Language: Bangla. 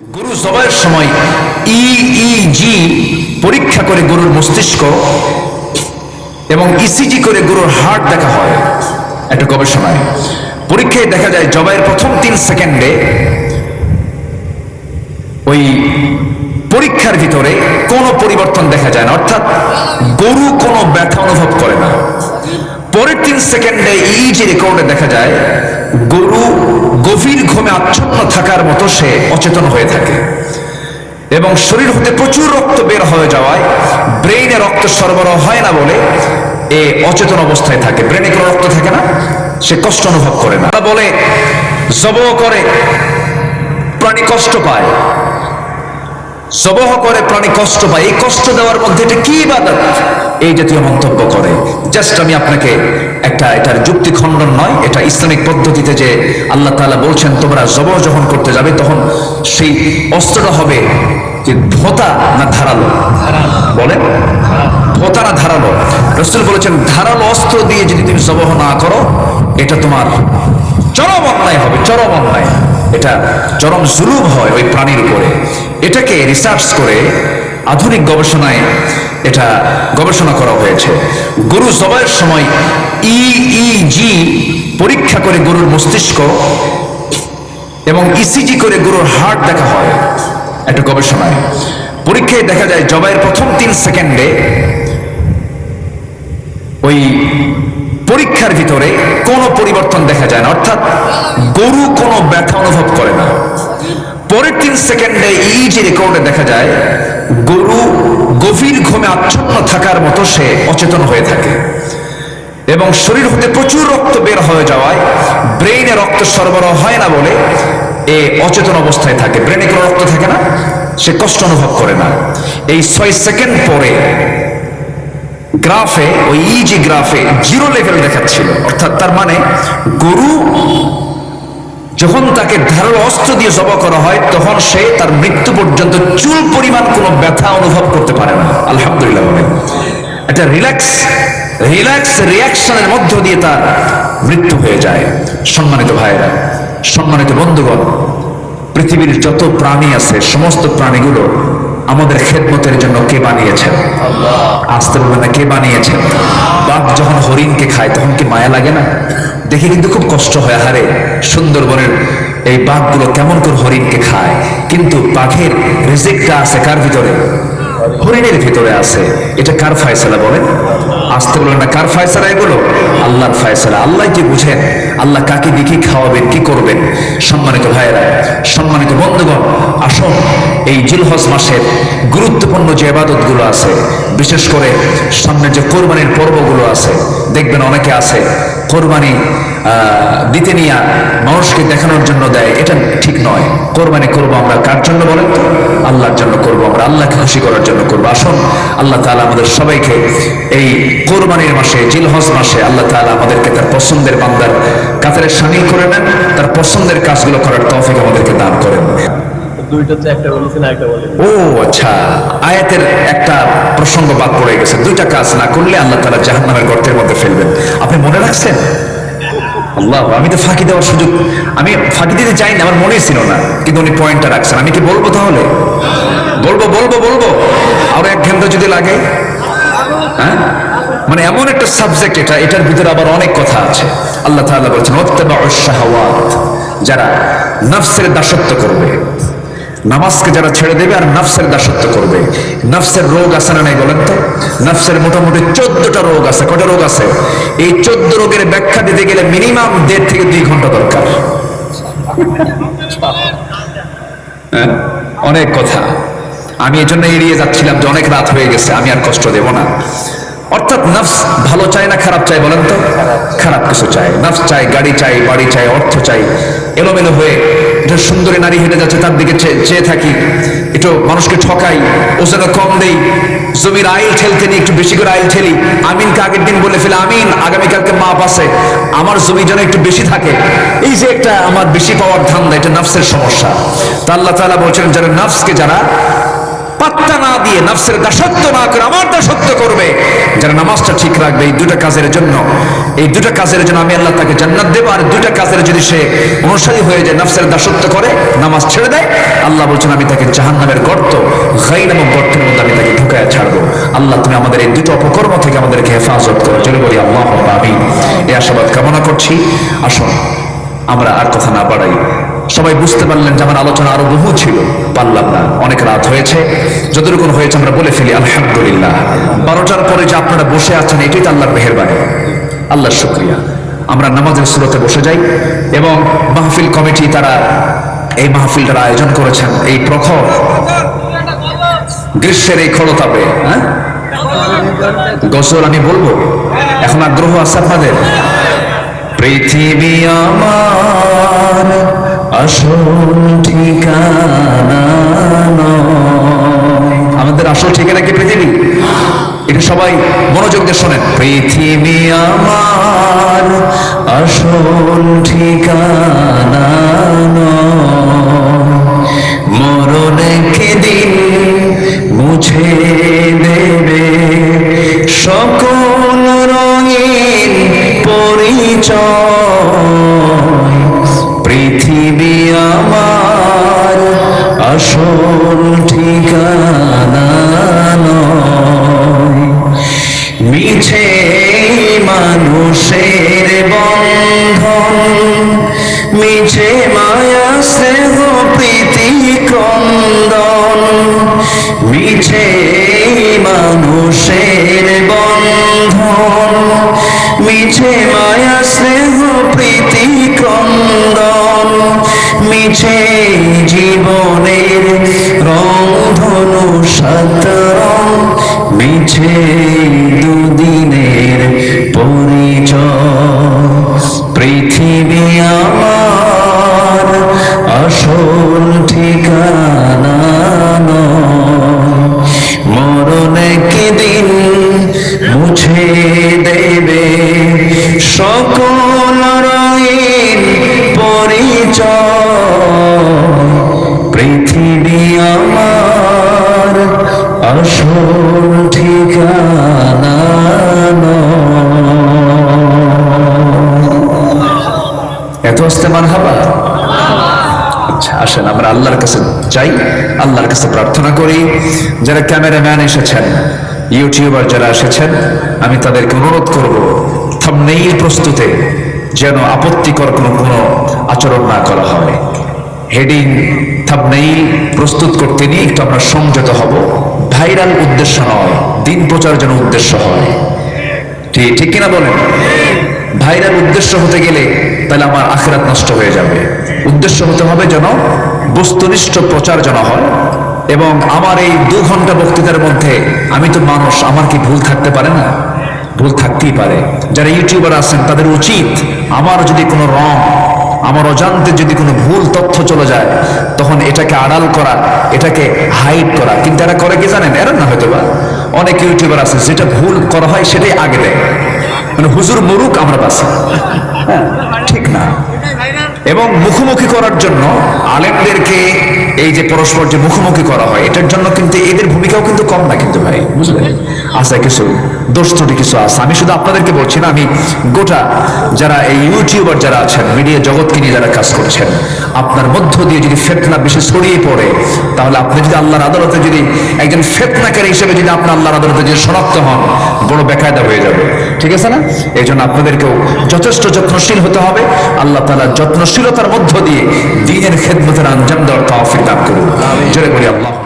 গরু জবাইয়ের সময় ইইজি পরীক্ষা করে গরুর মস্তিষ্ক এবং ইসিজি করে গরুর হার্ট দেখা হয়। একটা গবেষণায়। পরীক্ষায় দেখা যায়, জবাইয়ের প্রথম তিন সেকেন্ডে ওই পরীক্ষার ভিতরে কোনো পরিবর্তন দেখা যায় না। অর্থাৎ গরু কোনো ব্যথা অনুভব করে না। পরের তিন সেকেন্ডে ইজি রেকর্ডে দেখা যায়, গরু গভীর ঘুমে আচ্ছন্ন থাকার মতো সে অচেতন হয়ে থাকে। এবং শরীর হতে প্রচুর রক্ত বের হয়ে যাওয়ায় ব্রেইনে রক্ত সরবরাহ হয় না বলে এ অচেতন অবস্থায় থাকে। ব্রেনে কোনো রক্ত থাকে না, সে কষ্ট অনুভব করে না। বলে জব করে, প্রাণী কষ্ট পায়। সবহ করে প্রাণী কষ্ট পায়। এই কষ্ট দেওয়ার মধ্যে এটা কি ইবাদত? এই জাতীয় মন্তব্য করে। জাস্ট আমি আপনাকে একটা এটার যুক্তি খণ্ডন নয়, এটা ইসলামিক পদ্ধতিতে যে আল্লাহ তাআলা বলছেন, তোমরা জবহ যখন করতে যাবে, তখন সেই অস্ত্রটা হবে যে ভোতা না ধারালো? বলে ভোতা না ধারালো? রসুল বলেছেন, ধারালো অস্ত্র দিয়ে যদি তুমি জবহ না করো, এটা তোমার চরম অন্যায় হবে, চরম অন্যায়। এটা চরম জুলুম হয় ওই প্রাণীর উপরে। এটাকে রিসার্চ করে আধুনিক গবেষণায় এটা গবেষণা করা হয়েছে। গরু জবাইয়ের সময় ইইজি পরীক্ষা করে গরুর মস্তিষ্ক এবং ইসিজি করে গরুর হার্ট দেখা হয় একটা গবেষণায়। পরীক্ষায় দেখা যায় জবাইয়ের প্রথম তিন সেকেন্ডে ওই পরীক্ষার ভিতরে কোনো পরিবর্তন দেখা যায় না। অর্থাৎ গরু কোনো ব্যথা অনুভব সেকেন্ডে ইজি রেকর্ডে দেখা যায়, গরু গভীর ঘুমে আচ্ছন্ন থাকার মতো সে অচেতন হয়ে থাকে। এবং শরীর হতে প্রচুর রক্ত বের হয়ে যাওয়ায় ব্রেইনে রক্ত সরবরাহ হয় না বলে এ অচেতন অবস্থায় থাকে। ব্রেনে কোনো রক্ত থাকে না, সে কষ্ট অনুভব করে না। এই ছয় সেকেন্ড পরে গ্রাফে, ওই ইজি গ্রাফে জিরো লেভেল দেখাচ্ছিল, অর্থাৎ তার মানে গরু যখন তাকে ধারালো অস্ত্র দিয়ে জব করা হয়, তখন সে তার মৃত্যু পর্যন্ত চুল পরিমাণ কোনো ব্যথা অনুভব করতে পারে না। আলহামদুলিল্লাহ এটা রিল্যাক্স রিল্যাক্স রিয়াকশনের মধ্য দিয়ে তার মৃত্যু হয়ে যায়। সম্মানিত ভাইরা সম্মানিত বন্ধুগণ, পৃথিবীর যত প্রাণী আছে, সমস্ত প্রাণীগুলো আমাদের খেদমতের জন্য কে বানিয়েছেন? আসতে বলবেন না কে বানিয়েছেন? বাঘ যখন হরিণকে খায়, তখন কি মায়া লাগে না? দেখে কিন্তু খুব কষ্ট হয় হারে সুন্দরবনের এই বাঘগুলো কেমন করে হরিণকে খায়। কিন্তু বাঘের রিজেক্টটা আছে, কার ভিতরে? হরিণের ভিতরে আছে। এটা কার ফায়সালা বলে আসতে বলবেন না কার ফায়সালা এগুলো? আল্লাহর ফায়সালা। আল্লাহ কি বুঝেন? আল্লাহ কাকে দেখে খাওয়াবেন কি করবেন সম্মানিত ভাইয়েরা, সম্মানিত বন্ধুগণ, আসুন এই জিলহজ মাসের গুরুত্বপূর্ণ যে আবাদতগুলো আছে, বিশেষ করে সামনে যে কোরবানির পর্বগুলো আছে, দেখবেন অনেকে আছে, কোরবানি দিতে নিয়ে মানুষকে দেখানোর জন্য দেয়, এটা ঠিক নয়। কোরবানি করব আমরা কার জন্য বলেন তো? আল্লাহর জন্য করব আমরা, আল্লাহকে খুশি করার জন্য করব। আসুন, আল্লাহ তাআলা আমাদের সবাইকে এই কোরবানির মাসে, জিলহজ মাসে আল্লাহ তাআলা আমাদেরকে তার পছন্দের বান্দার কাতারে সামিল করে নেন তার পছন্দের কাজগুলো করার তৌফিক আমাদেরকে দান করেন। ও আচ্ছা। আয়াতের একটা প্রসঙ্গ বাদ পড়ে গেছে। দুইটা কাজ না করলে আল্লাহ তালা জাহান্নামের গর্তের মধ্যে ফেলবেন। আপনি মনে রাখছেন? আল্লাহ আমি তো ফাঁকি দেওয়ার সুযোগ আমি ফাঁকি দিতে চাই না আমার মনেই ছিল না। কিন্তু উনি পয়েন্টটা রাখছেন। আমি কি বলব তাহলে? বলব বলব বলব? আরও এক ঘণ্টা যদি লাগে। হ্যাঁ? মানে এমন একটা সাবজেক্ট এটা, এটার ভিতরে আবার অনেক কথা আছে। আল্লাহ তাআলা বলছেন ওয়াত্তাবাউশ শাহাওয়াত যারা নফসের দাসত্ব করবে, নামাজকে যারা ছেড়ে দেবে আর নফসের দাসত্ব করবে। নফসের রোগ আছে না নাই বলেন তো? নফসের মোটামুটি চোদ্দটা রোগ আছে। কটা রোগ আছে? এই চোদ্দ রোগের ব্যাখ্যা দিতে গেলে মিনিমাম দেড় থেকে দুই ঘণ্টা দরকার। হ্যাঁ? অনেক কথা। আমি এজন্য এড়িয়ে যাচ্ছিলাম যে অনেক রাত হয়ে গেছে, আমি আর কষ্ট দেব না। অর্থাৎ নফস ভালো চায় না খারাপ চাই বলেন তো? খারাপ কিছু চায়। নফস চাই গাড়ি চাই বাড়ি চাই অর্থ চাই এলোমেলো হয়ে এটা সুন্দরী নারী হেঁটে যাচ্ছে, তার দিকে চেয়ে থাকি। একটু মানুষকে ঠকাই, ওজনে কম দেই। জমির আইল ঠেলতে নিয়ে একটু বেশি করে আইল ঠেলি। আমিনকে আগের দিন বলে ফেলে, আমিন, আগামীকালকে মাপ আছে। আমার জমি যেন একটু বেশি থাকে। এই যে একটা আমার বেশি পাওয়ার ধান্দা, এটা নফসের সমস্যা। তা আল্লাহ তাআলা বলছেন, যারা নফসকে যারা পাত্তা না দিয়ে নফসের দাসত্ব না করে আমার দাসত্ব করবে। যারা নামাজটা ঠিক রাখবে এই দুটা কাজের জন্য। এই দুটা কাজের জন্য আমি আল্লাহ তাকে জান্নাত দেবো। আর দুটা কাজের যদি সে অনুসারী হয়ে যায়, নফসের দাসত্ব করে, নামাজ ছেড়ে দেয়, আল্লাহ বলছেন, আমি তাকে জাহান্নামের গর্ত গাই নামক গর্তের মধ্যে আমি তাকে ঢুকায় ছাড়বো। আল্লাহ, তুমি আমাদের এই দুটো অপকর্ম থেকে আমাদেরকে হেফাজত করো। চলে বলি, আল্লাহ আমি এই আশাবাদ কামনা করছি। আসুন, আমরা আর কথা না বাড়াই। সবাই বুঝতে পারলেন যে আমার আলোচনা আরও বহু ছিল। পারলাম না। অনেক রাত হয়েছে। যতটুকু হয়েছে আমরা বলে ফেলি, আলহামদুলিল্লাহ। বারোটার পরে যে আপনারা বসে আছেন, এটাই তো আল্লাহর মেহেরবানি। আল্লাহর শুক্রিয়া। আমরা নামাজের সুরতে বসে যাই এবং মাহফিল কমিটি তারা এই মাহফিলটার আয়োজন করেছেন। এই প্রখর গ্রীষ্মের এই খড়তাপে হ্যাঁ? গোসল আমি বলব? এখন আগ্রহ আছে আপনাদের? পৃথিবী আমার আসল ঠিকানা আমাদের আসল ঠিকানা কি পৃথিবী এটা সবাই মনোযোগ দিয়ে শোনেন পৃথিবী আমার আসল ঠিকানা। মরণ দিন মুছে মায়া স্নেহ প্রীতি কন্দন। মিছে মানুষের বন্ধন। মিছে মায়া স্নেহ প্রীতি কন্দন। মিছে পৃথিবী আমার আসল ঠিকানা এত আসতে মান হাবা আচ্ছা আসেন, আমরা আল্লাহর কাছে যাই, আল্লাহর কাছে প্রার্থনা করি। যারা ক্যামেরাম্যান এসেছেন, ইউটিউবার যারা এসেছেন, আমি তাদেরকে অনুরোধ করব, থামনেইল প্রস্তুতে যেন আপত্তিকর কোনো কোনো আচরণ না করা হয়। হেডিং থামনেইল প্রস্তুত করতে নিয়ে একটু আমরা সংযত হব। ভাইরাল উদ্দেশ্য নয়, দিন প্রচার যেন উদ্দেশ্য হয়। ঠিক কিনা বলেন? ভাইরাল উদ্দেশ্য হতে গেলে তাহলে আমার আখেরাত নষ্ট হয়ে যাবে। উদ্দেশ্য হতে হবে যেন বস্তুনিষ্ঠ প্রচার যেন হয় এবং আমার এই দু ঘণ্টা বক্তৃতার মধ্যে আমি তো মানুষ, আমার কি ভুল থাকতে পারে না? ভুল থাকতেই পারে। যারা ইউটিউবার আছেন, তাদের উচিত আমার যদি কোনো রং আমার অজান্তে যদি কোনো ভুল তথ্য চলে যায়, তখন এটাকে আড়াল করা, এটাকে হাইড করা। কিন্তু এরা করে কি জানেন? এরা না হয়তো বা। অনেক ইউটিউবার আছে, যেটা ভুল করা হয় সেটাই আগে দেয়। মানে হুজুর মরুক, আমরা বাসি হ্যাঁ ঠিক না। এবং মুখোমুখি করার জন্য আলেমদেরকে এই যে পরস্পর যে মুখোমুখি করা হয়, এটার জন্য কিন্তু এদের ভূমিকাও কিন্তু কম না কিন্তু ভাই, বুঝলেন? আছে কিছু দোষ ত্রুটি কিছু আছে। আমি শুধু আপনাদেরকে বলছি না, আমি গোটা যারা এই ইউটিউবার যারা আছেন মিডিয়া জগৎকে নিয়ে যারা কাজ করছেন, আপনার মধ্য দিয়ে যদি ফেতনা বেশি ছড়িয়ে পড়ে, তাহলে আপনি যদি আল্লাহর আদালতে যদি একজন ফেতনাকারী হিসেবে যদি আপনি আল্লাহর আদালতে যদি শনাক্ত হন, বড় বেকায়দা হয়ে যাবে। ঠিক আছে না? এই জন্য আপনাদেরকেও যথেষ্ট যত্নশীল হতে হবে। আল্লাহ তালা সহনশীলতার মধ্য দিয়ে দিনের খেদমতের আঞ্জাম দেওয়ার তফিক দান করুন। আল্লাহ।